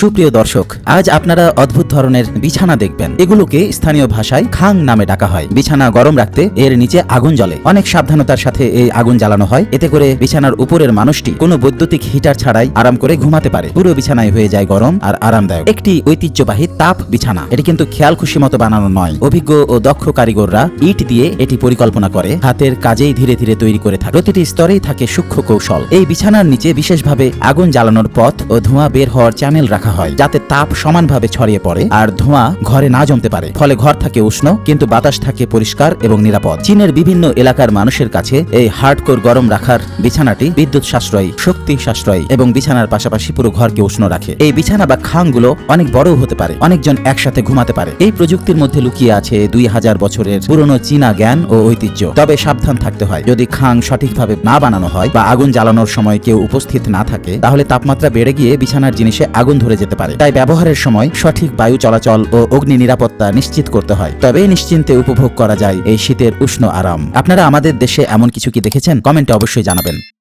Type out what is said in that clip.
সুপ্রিয় দর্শক, আজ আপনারা অদ্ভুত ধরনের বিছানা দেখবেন। এগুলোকে স্থানীয় ভাষায় খাং নামে ডাকা হয়। বিছানা গরম রাখতে এর নিচে আগুন জ্বলে। অনেক সাবধানতার সাথে এই আগুন জ্বালানো হয়। এতে করে বিছানার উপরের মানুষটি কোনো বৈদ্যুতিক হিটার ছাড়াই আরাম করে ঘুমাতে পারে। পুরো বিছানায় হয়ে যায় গরম আর আরামদায়ক। একটি ঐতিহ্যবাহী তাপ বিছানা। এটি কিন্তু খেয়াল খুশি মতো বানানো নয়। অভিজ্ঞ ও দক্ষ কারিগররা ইট দিয়ে এটি পরিকল্পনা করে। হাতের কাজেই ধীরে ধীরে তৈরি করে থাকে। প্রতিটি স্তরেই থাকে সূক্ষ্ম কৌশল। এই বিছানার নিচে বিশেষভাবে আগুন জ্বালানোর পথ ও ধোঁয়া বের হওয়ার চ্যানেল রাখা হয়, যাতে তাপ সমানভাবে ছড়িয়ে পড়ে আর ধোঁয়া ঘরে না জমতে পারে। ফলে ঘর থাকে উষ্ণ, কিন্তু বাতাস থাকে পরিষ্কার এবং নিরাপদ। চীনের বিভিন্ন এলাকার মানুষের কাছে এই হার্ডকোর গরম রাখার বিছানাটি বিদ্যুৎ সাশ্রয়ী, শক্তি সাশ্রয়ী এবং বিছানার পাশাপাশি পুরো ঘরকে উষ্ণ রাখে। এই বিছানা বা খাংগুলো অনেক বড় হতে পারে, অনেকজন একসাথে ঘুমাতে পারে। এই প্রযুক্তির মধ্যে লুকিয়ে আছে দুই হাজার বছরের পুরনো চীনা জ্ঞান ও ঐতিহ্য। তবে সাবধান থাকতে হয়, যদি খাং সঠিকভাবে না বানানো হয় বা আগুন জ্বালানোর সময় কেউ উপস্থিত না থাকে, তাহলে তাপমাত্রা বেড়ে গিয়ে বিছানার জিনিসে আগুন ধরে যেতে পারে। তাই ব্যবহারের সময় সঠিক বায়ু চলাচল ও অগ্নি নিরাপত্তা নিশ্চিত করতে হয়। তবে নিশ্চিন্তে উপভোগ করা যায় এই শীতের উষ্ণ আরাম। আপনারা আমাদের দেশে এমন কিছু কি দেখেছেন? কমেন্টে অবশ্যই জানাবেন।